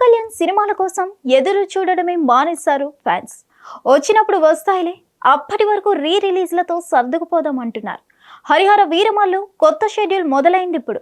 కళ్యాణ్ సినిమాల కోసం ఎదురు చూడడమే మానేశారు ఫ్యాన్స్. వచ్చినప్పుడు వస్తాయిలే అప్పటి వరకు రీ రిలీజ్లతో సర్దుకుపోదాం అంటున్నారు. హరిహర వీరమల్లు కొత్త షెడ్యూల్ మొదలైంది ఇప్పుడు.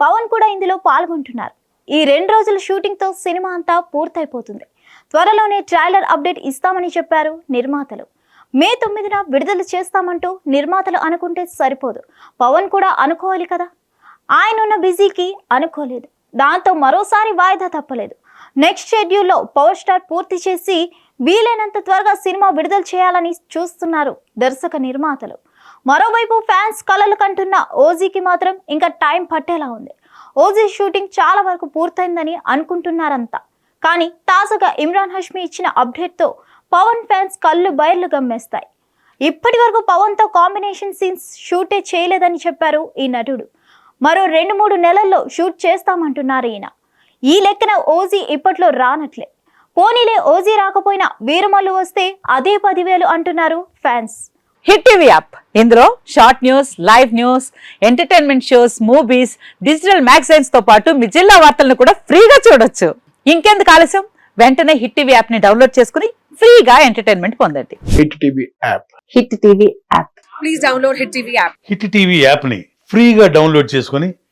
పవన్ కూడా ఇందులో పాల్గొంటున్నారు. ఈ రెండు రోజుల షూటింగ్తో సినిమా అంతా పూర్తయిపోతుంది. త్వరలోనే ట్రైలర్ అప్డేట్ ఇస్తామని చెప్పారు నిర్మాతలు. మే తొమ్మిదిన విడుదల చేస్తామంటూ నిర్మాతలు అనుకుంటే సరిపోదు. పవన్ కూడా అనుకోవాలి కదా. ఆయన ఉన్న బిజీకి అనుకోలేదు. దాంతో మరోసారి వాయిదా తప్పలేదు. నెక్స్ట్ షెడ్యూల్లో పవర్ స్టార్ పూర్తి చేసి వీలైనంత త్వరగా సినిమా విడుదల చేయాలని చూస్తున్నారు దర్శక నిర్మాతలు. మరోవైపు ఫ్యాన్స్ కలలు కంటున్న ఓజీకి మాత్రం ఇంకా టైం పట్టేలా ఉంది. ఓజీ షూటింగ్ చాలా వరకు పూర్తయిందని అనుకుంటున్నారంతా. కానీ తాజాగా ఇమ్రాన్ హష్మి ఇచ్చిన అప్డేట్తో పవన్ ఫ్యాన్స్ కళ్ళు బయర్లు గమ్మేస్తాయి. ఇప్పటి వరకు పవన్తో కాంబినేషన్ సీన్స్ షూటే చేయలేదని చెప్పారు ఈ నటుడు. మరో రెండు మూడు నెలల్లో షూట్ చేస్తామంటున్నారు ఈయన. ఈ లెక్కన ఓజీ ఇప్పట్లో రానట్లే. పోనీలే ఓజీ రాకపోయినా వీరమల్లు వస్తే అదే పదివేలు అంటున్నారు ఫ్యాన్స్. Hit TV app. ఇందులో short news live news entertainment shows movies digital మ్యాగజైన్స్తో పాటు మీ జిల్లా వార్తలను కూడా ఫ్రీగా చూడొచ్చు. ఇంకెందుకు ఆలస్యం? వెంటనే హిట్ టీవీ యాప్ని డౌన్లోడ్ చేసుకుని ఫ్రీగా ఎంటర్టైన్మెంట్ పొందండి. Hit TV app. Hit TV app. Please download Hit TV app. Hit TV యాప్ని ఫ్రీగా డౌన్లోడ్ చేసుకొని